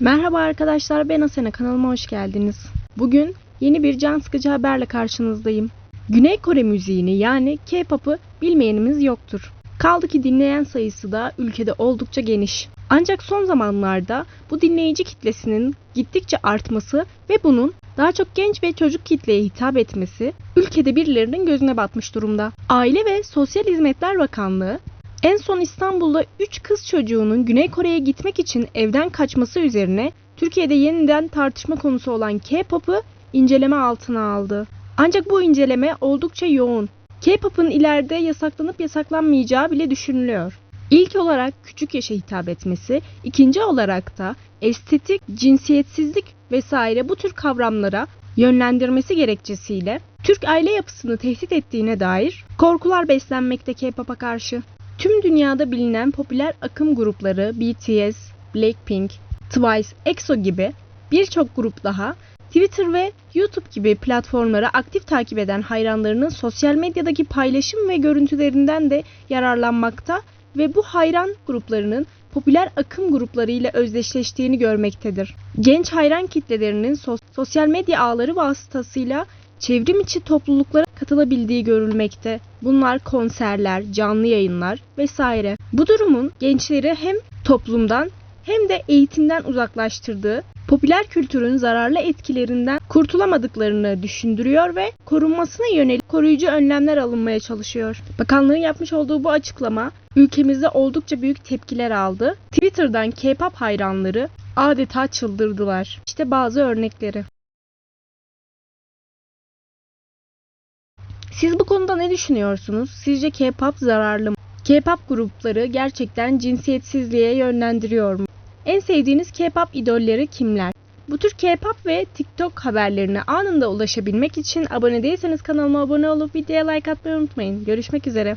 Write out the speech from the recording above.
Merhaba arkadaşlar ben Asena kanalıma hoş geldiniz. Bugün yeni bir can sıkıcı haberle karşınızdayım. Güney Kore müziğini yani K-pop'u bilmeyenimiz yoktur. Kaldı ki dinleyen sayısı da ülkede oldukça geniş. Ancak son zamanlarda bu dinleyici kitlesinin gittikçe artması ve bunun daha çok genç ve çocuk kitleye hitap etmesi ülkede birilerinin gözüne batmış durumda. Aile ve Sosyal Hizmetler Bakanlığı en son İstanbul'da 3 kız çocuğunun Güney Kore'ye gitmek için evden kaçması üzerine Türkiye'de yeniden tartışma konusu olan K-pop'u inceleme altına aldı. Ancak bu inceleme oldukça yoğun. K-pop'un ileride yasaklanıp yasaklanmayacağı bile düşünülüyor. İlk olarak küçük yaşa hitap etmesi, ikinci olarak da estetik, cinsiyetsizlik vesaire bu tür kavramlara yönlendirmesi gerekçesiyle Türk aile yapısını tehdit ettiğine dair korkular beslenmekte K-pop'a karşı. Tüm dünyada bilinen popüler akım grupları BTS, Blackpink, Twice, EXO gibi birçok grup daha Twitter ve YouTube gibi platformları aktif takip eden hayranlarının sosyal medyadaki paylaşım ve görüntülerinden de yararlanmakta ve bu hayran gruplarının popüler akım grupları ile özdeşleştiğini görmektedir. Genç hayran kitlelerinin sos- sosyal medya ağları vasıtasıyla çevrim içi topluluklara katılabildiği görülmekte. Bunlar konserler, canlı yayınlar vesaire. Bu durumun gençleri hem toplumdan hem de eğitimden uzaklaştırdığı, popüler kültürün zararlı etkilerinden kurtulamadıklarını düşündürüyor ve korunmasına yönelik koruyucu önlemler alınmaya çalışıyor. Bakanlığın yapmış olduğu bu açıklama ülkemizde oldukça büyük tepkiler aldı. Twitter'dan K-pop hayranları adeta çıldırdılar. İşte bazı örnekleri. Siz bu konuda ne düşünüyorsunuz? Sizce K-pop zararlı mı? K-pop grupları gerçekten cinsiyetsizliğe yönlendiriyor mu? En sevdiğiniz K-pop idolleri kimler? Bu tür K-pop ve TikTok haberlerine anında ulaşabilmek için abone değilseniz kanalıma abone olup videoya like atmayı unutmayın. Görüşmek üzere.